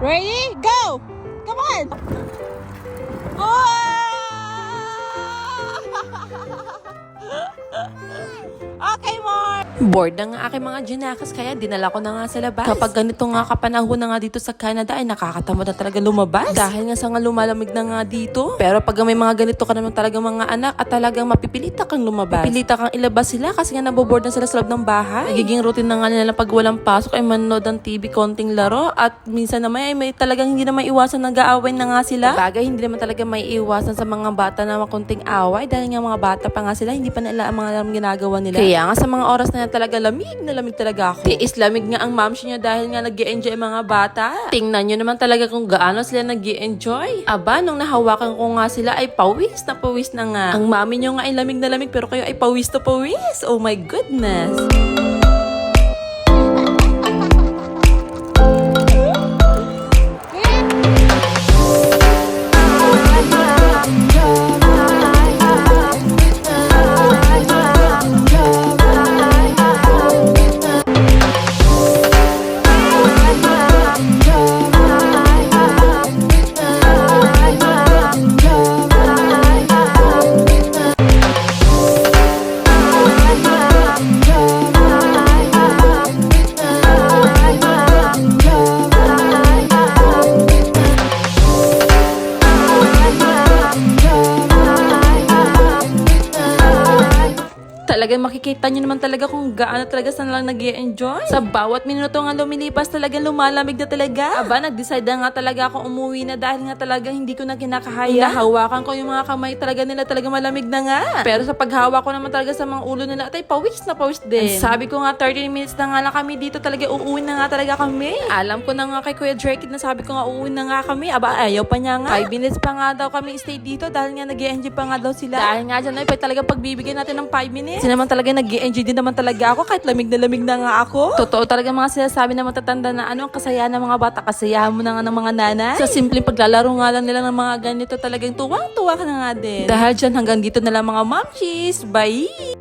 Ready? Go! Come on! okay, Bored na nga aking mga Janakas kaya dinala ko na nga sa labas. Kapag ganito nga kapanahon na nga dito sa Canada ay nakakatamad na talaga lumabas. Dahil nga sa nga lumalamig na nga dito. Pero pag may mga ganito ka naman talaga mga anak at talagang mapipilita kang lumabas. Pipilita kang ilabas sila kasi nga naboboard na sila sa loob ng bahay. Nagiging routine na nga nila pag walang pasok ay manood ng TV, konting laro at minsan naman ay may talagang hindi na may iwasan nag-aaway na nga sila. Bagay hindi naman talaga may iwasan sa mga bata na makunting away dahil nga mga bata pa nga sila hindi pa nila ang mga ginagawa nila. Kaya nga sa mga oras na yan talaga lamig na lamig talaga ako. Tiis lamig nga ang mamsi niya dahil nga nag enjoy mga bata. Tingnan nyo naman talaga kung gaano sila nag enjoy Aba, nung nahawakan ko nga sila ay pawis na pawis na nga. Ang mami nyo nga ay lamig na lamig pero kayo ay pawis to pawis. Oh my goodness. Talagang makikita nyo naman talaga kung gaano talaga sila lang nag enjoy Sa bawat minuto nga lumilipas talagang lumalamig na talaga. Aba, nag-decide na nga talaga ako umuwi na dahil nga talagang hindi ko na kinakahaya. Nahawakan ko yung mga kamay talaga nila talaga malamig na nga. Pero sa paghawak ko naman talaga sa mga ulo nila, atay pawis na pawis din. Sabi ko nga 30 minutes na nga lang kami dito talaga uuwi na nga talaga kami. Alam ko na nga kay Kuya Drake na sabi ko nga uuwi na nga kami. Aba, ayaw pa niya nga. 5 minutes pa nga daw kami stay dito dahil nga nag enjoy pa nga daw sila. Dahil nga dyan ay talaga pagbibigyan natin ng 5 minutes. Kasi naman talaga nag enjoy din naman talaga ako kahit lamig na lamig na nga ako. Totoo talaga mga sinasabi ng matatanda na ano ang kasayahan ng mga bata, kasayahan mo na nga ng mga nanay. Sa simpleng paglalaro nga lang nila ng mga ganito talagang tuwang-tuwa ka na nga din. Dahil dyan hanggang dito na lang mga momchies. Bye!